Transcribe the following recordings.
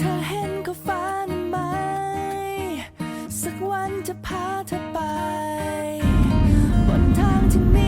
เธอเห็นก็ฟ้านั้นไหม สักวันจะพาเธอไป บนทางที่มี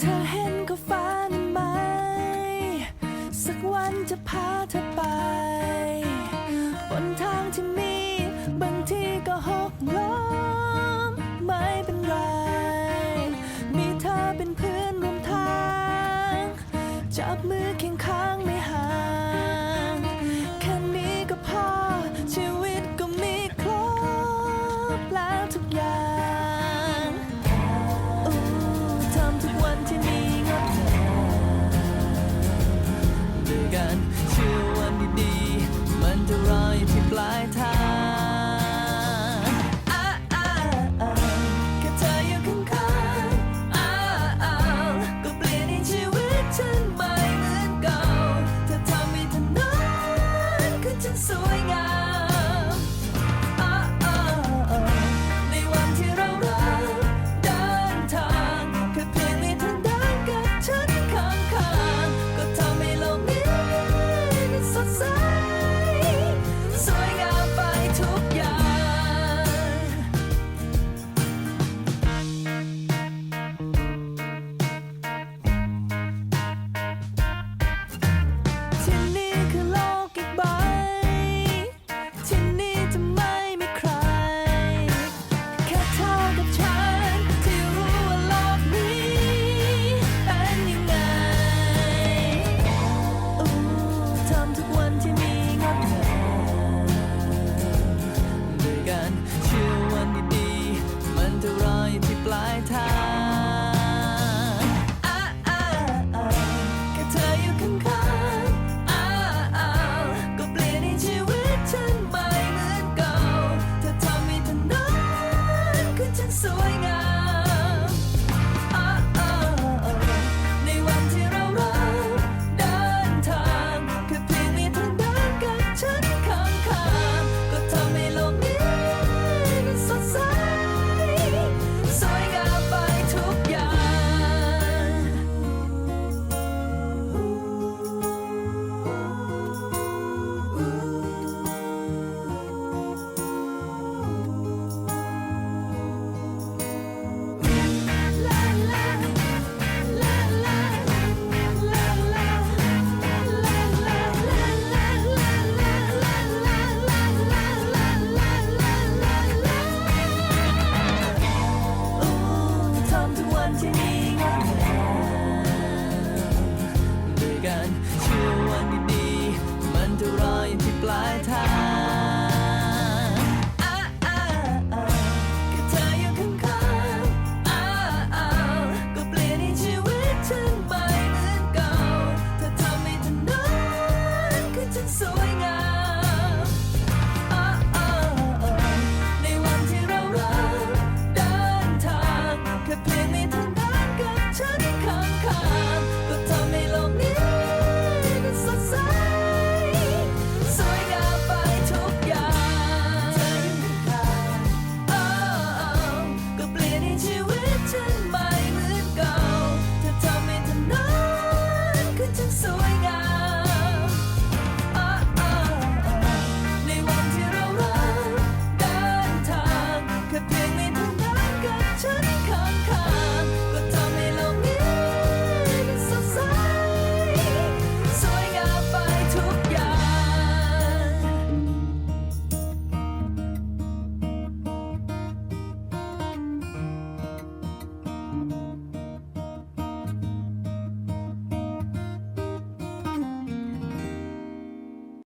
เธอเห็นก็ฟันไหม สักวันจะพาเธอไป บนทางที่มี บางทีก็หกล้มไม่เป็นไร มีเธอเป็นเพื่อนร่วมทาง จับมือเคียงข้าง